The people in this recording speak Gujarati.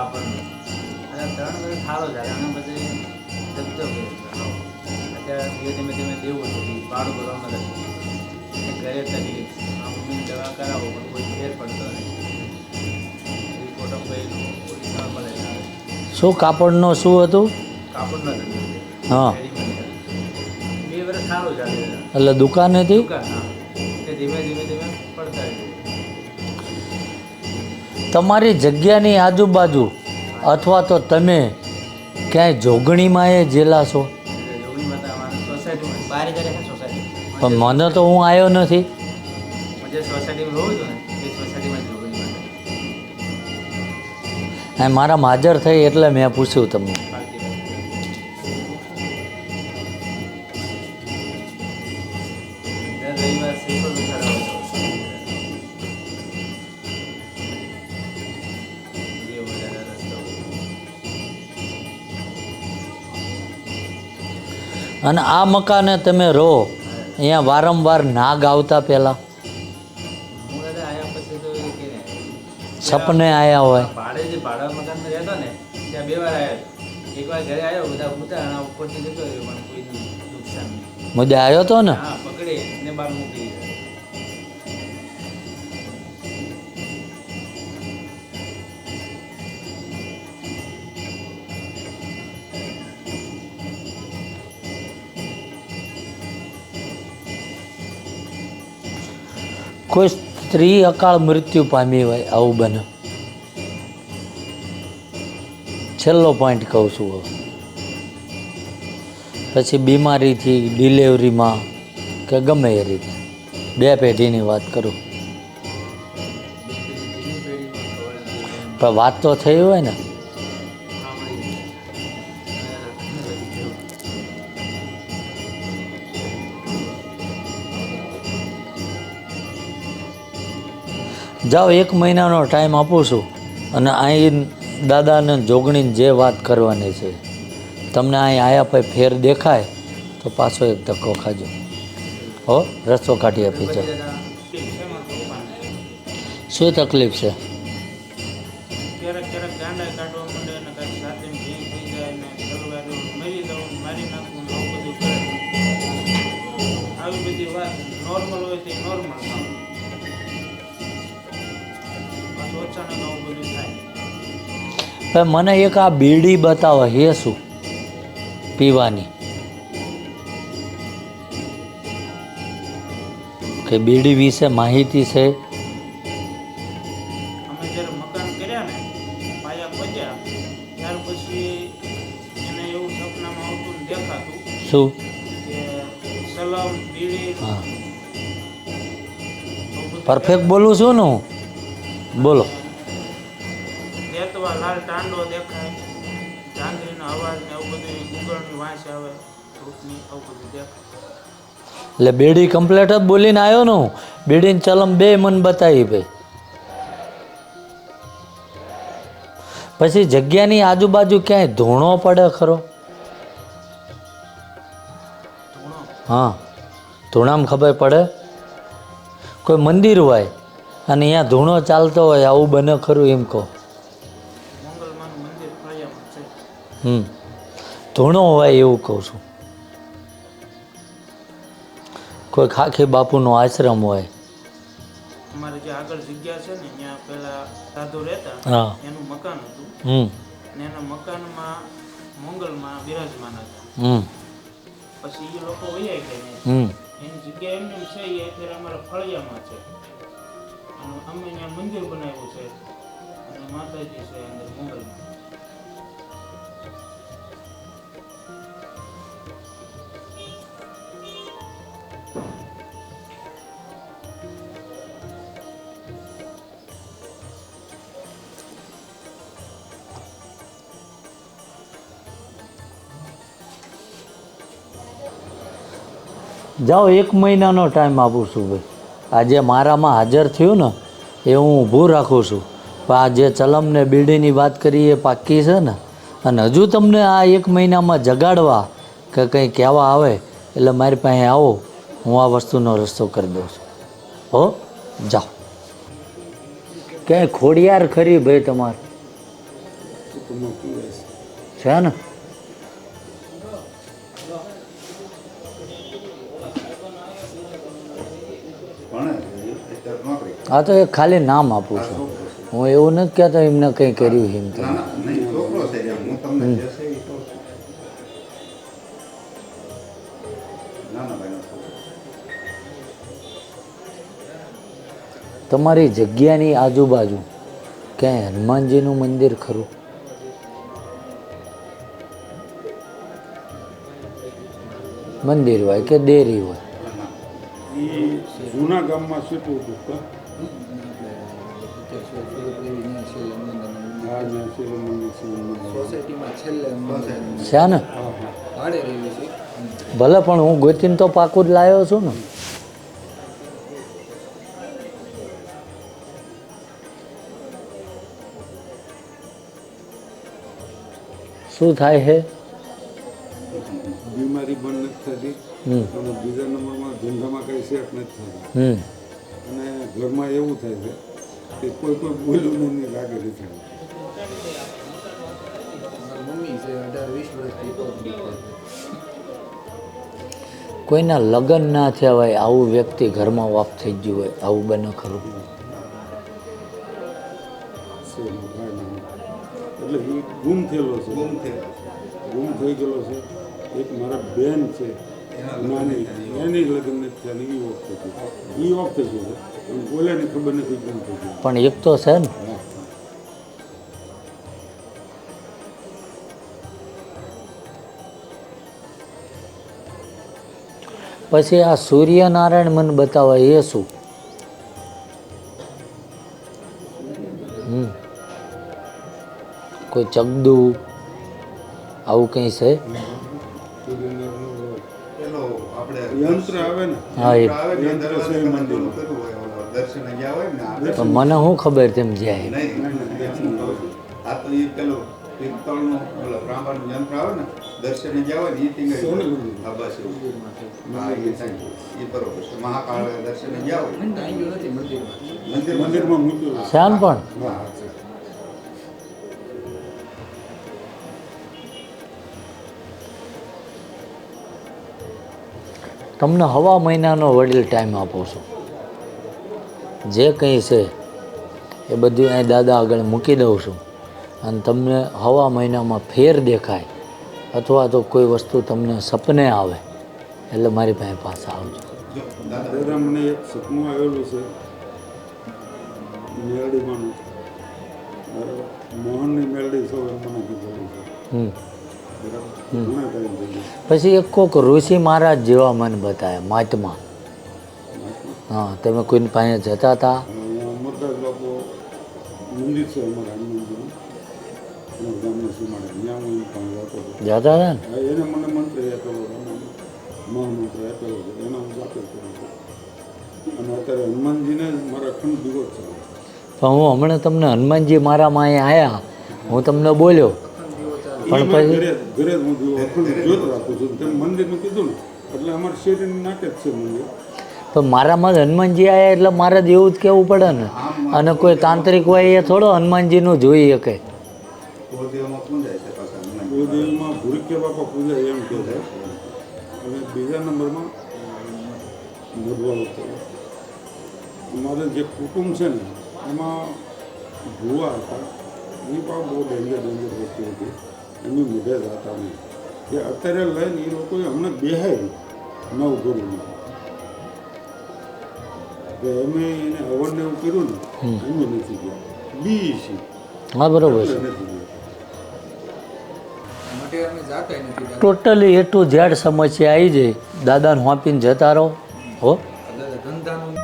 કાપડનો અને ત્રણ વર્ષ સારો જાય અને પછી ધબધો ગયો અત્યારે ધીમે ધીમે ધીમે દેવું હતું ભાડું ભરવામાં લાગ્યું ઘરે તકલીફ આ મમ્મીને દવા કરાવો પણ કોઈ ફેર પડતો નહીં. કોટમ ભાઈ નોર્મલ શું કાપડનો શું હતું? કાપડનો હા. બે વર્ષ સારું ચાલે એટલે દુકાન હતી? ધીમે ધીમે ધીમે પડતા તમારી જગ્યાની આજુબાજુ અથવા તો તમે ક્યાંય જોગણીમાં એ જેલા છો? પણ મને તો હું આવ્યો નથી. મારા હાજર થઈ એટલે મેં પૂછ્યું તમને. રવિવાર અને આ મકાને તમે રહો. અહીંયા વારંવાર નાગ આવતા પહેલાં. સપને આવ્યા હોય. ભાડે જે ભાડા મકાનમાં રહેતો ને ત્યાં બે વાર આવ્યો એકવાર ઘરે આવ્યો બધા ઉતા અને ઉપરથી જતો રહ્યો પણ કોઈ નુકસાન નહીં. આવ્યો તો ને? હા પકડે ને બહાર મૂકી કોઈ સ્ત્રી અકાળ મૃત્યુ પામી હોય આવું બને છેલ્લો પોઈન્ટ કહું છું હવે. પછી બીમારીથી ડિલિવરીમાં કે ગમે એ રીતે. બે પેઢીની વાત કરું. પણ વાત તો થઈ હોય ને. જાઓ, એક મહિનાનો ટાઈમ આપું છું અને અહીં દાદાને જોગણીને જે વાત કરવાની છે, તમને અહીં આયા પછી ફેર દેખાય, તો પાછો એક ધક્કો ખાજો. હો, રસ્તો કાઢી આપી છે. શું તકલીફ છે? નોર્મલ હોય તે નોર્મલ કામ પાછું આવું બધું થાય. મને એક આ બીડી બતાવો હે શું પીવાની. કે બીડી વિશે માહિતી છે? અમે જ્યારે મકાન કર્યા ને પાયા ખોદ્યા ત્યાર પછી એને એવું સપનામાં આવતું ને દેખાતું શું? સલામ બીડી. હા. પરફેક્ટ બોલું છું ને હું? બોલો. દેતવા લાલ ટાંડો દેખાય. ચાંદરીનો અવાજ ને આવું બધું ગુગળની વાંસ આવે. રૂપની આવું બધું દેખાય. એટલે બેડી કમ્પ્લેટ જ બોલીને આવ્યો ને હું. બેડીને ચલમ બે મન બતાવી ભાઈ. પછી જગ્યાની આજુબાજુ ક્યાંય ધૂણો પડે ખરો? હા. ધૂણામાં ખબર પડે? કોઈ મંદિર હોય? અને અહીંયા ધૂણો ચાલતો હોય આવું બને ખરું એમ કહો. મંગલમાનું મંદિર છે હમ. ધૂણો હોય એવું કહું છું. કોઈ ખાખી બાપુનો આશ્રમ હોય. અમારે જે આગળ જગ્યા છે ને ત્યાં પેલા સાધુ રહેતા હા. એનું મકાન હતું. હમ. અને એના મકાનમાં મંગલમાં બિરાજમાન હતા. હમ. પછી એ લોકો વૈયા ગયા. હમ. એની જગ્યા એમને એમ છે એ અત્યારે અમારા ફળિયામાં છે. અમે અહીંયા મંદિર બનાવ્યું છે. અને માતાજી છે અંદર મુંબઈમાં જાઓ, એક મહિનાનો ટાઈમ આપું છું ભાઈ. આજે મારામાં હાજર થયું ને, એ હું ઊભું રાખું છું. પણ આ જે ચલમ ને બીડીની વાત કરી એ પાક્કી છે ને? અને હજુ તમને આ એક મહિનામાં જગાડવા કે કંઈ કહેવા આવે, એટલે મારી પાસે આવો, હું આ વસ્તુનો રસ્તો કરી દઉં છું. હો, જાઓ. ક્યાંય ખોડિયાર ખરી ભાઈ તમારે? છે ને? આ તો એ ખાલી નામ આપું છું. હું એવું નથી કહેતો એમને કંઈ કર્યું એમ તો. છે એમ છોકરો તમારી જગ્યાની આજુબાજુ ક્યાંય હનુમાનજીનું મંદિર ખરું? મંદિર હોય કે દેરી હોય? જૂના ગામમાં સીટું હતું હા છે ને હા હા ભલે પણ હું ગોતીને તો પાકું જ લાવ્યો છું ને. શું થાય છે બીમારી બંધ નથી થતી. અને બીજા નંબરમાં ધંધામાં કંઈ સેટ નથી થતા. અને ઘરમાં એવું થાય છે કે કોઈ કોઈ બોલ્યું નહીં લાગેલી થાય. કોઈના લગ્ન ના થયા હોય આવું વ્યક્તિ ઘરમાં વાપ થઈ ગયું હોય આવું બને ખરું. એટલે ગુમ થયેલો છે. ગુમ થઈ ગયેલો છે. એક મારા બેન છે. નાની એની લગ્ન નથી થયા એ ગયું એ ઓફ છે ઓલાની ખબર નથી કેમ થઈ પણ એક તો છે ને. પછી આ સૂર્યનારાયણ મને બતાવે એ શું? કોઈ ચગદુ? આવું કંઈ છે? યંત્ર આવે ને હા એ. છે આ મને શું ખબર તેમ જાય? છું. આ તો એ પેલો પિત્તળનું ઓલો બ્રાહ્મણ યંત્ર આવે ને દર્શને ગયા હોય ને એ ટીંગાઈ. હા બસ એવું. હા એ થાય. એ બરોબર છે. મહાકાળ દર્શને ગયા હોય. મંદિર મંદિરમાં. મૂક્યું. છે. શ્યામ પણ? હા તમને હવા મહિનાનો વડીલ ટાઈમ આપું છું. જે કંઈ છે એ બધું અહીં દાદા આગળ મૂકી દઉં છું. અને તમને હવા મહિનામાં ફેર દેખાય અથવા તો કોઈ વસ્તુ તમને સપને આવે એટલે મારી પાસે પાછા આવજો. મને એક સપનું આવેલું છે. મેરડીમાંનું મોહનની મેરડી સૌ મને કીધેલું છે. હમ. પછી એક કોક ઋષિ મહારાજ જેવા મને બતાવ્યા મહાત્મા. હા તમે કોઈની પાસે જતા હતા? જતો હતો ને? હા, મારા હમણાં તમને હનુમાનજી મારામાં અહીંયા આવ્યા હું તમને બોલ્યો પણ પછી- ઘરે ઘરે હું જ્યોત રાખું છું. તેમ મંદિરનું કીધું ને એટલે અમારે શેરીની નાકે જ છે મંદિર. તો મારામાં જ હનુમાનજી આવ્યા એટલે મારે જ એવું જ કહેવું પડે ને? અને કોઈ તાંત્રિક હોય એ થોડો હનુમાનજીનું જોઈ શકે. કુળદેવમાં પૂંજાય છે પાછા હનુમાન. કુળદેવીમાં ભૂરકિયા બાપા પૂજા એમ કહે છે. અને બીજા નંબરમાં મધવા અમારે જે કુટુંબ છે ને એમાં ભૂવા હતા. એ પણ બહુ ડેન્જર ડેન્જર વસ્તુ હતી. એમની મુઢે જ નહીં જે અત્યારે લઈને એ લોકોએ હમણાં બેહાય નવ ગરુમાં કે અમે એને હવન ને એવું કર્યું ને અમે નથી ગયા. બી છે હા બરોબર છે. એટલે જાતા ટોટલી એ ટુ ઝેડ સમસ્યા આવી જાય. દાદાને હોંપીને જતા રહો. હો. ધંધાનું